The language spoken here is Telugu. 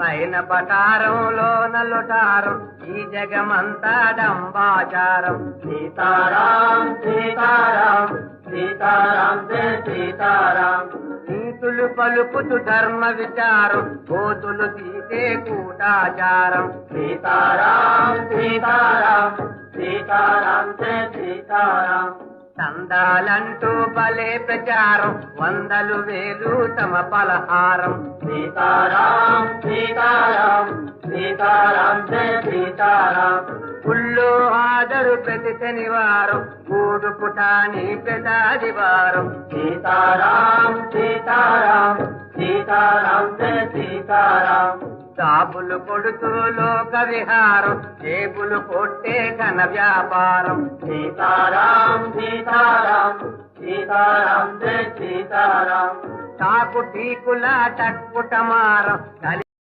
పైన పటారంలో నలుటారం ఈ జగమంతా డంబాచారం. సీతారాం సీతారాం సీతారాం సీతారాం. నీతులు పలుకుతు ధర్మ విచారం కోతులు తీసే కూటాచారం. సీతారాం సీతారాం సీతారాం సీతారాం. చందాలంటూ భలే ప్రచారం వందలు వేలు తమ పలహారం. సీతారాం సీతారాం సీతారాం జయ సీతారాం పుల్లు హాజరు ప్రతి శనివారం మూడు పుటాని పెదాదివారం సీతారాం సీతారాం సీతారాం జయ సీతారాం. సాబులు కొడుతూ లోక విహారం చేపులు కొట్టే ఘన వ్యాపారం. సీతారాం సీతారాం సీతారాం జయ సీతారాం. తాకు టీకుల టక్కుటమారం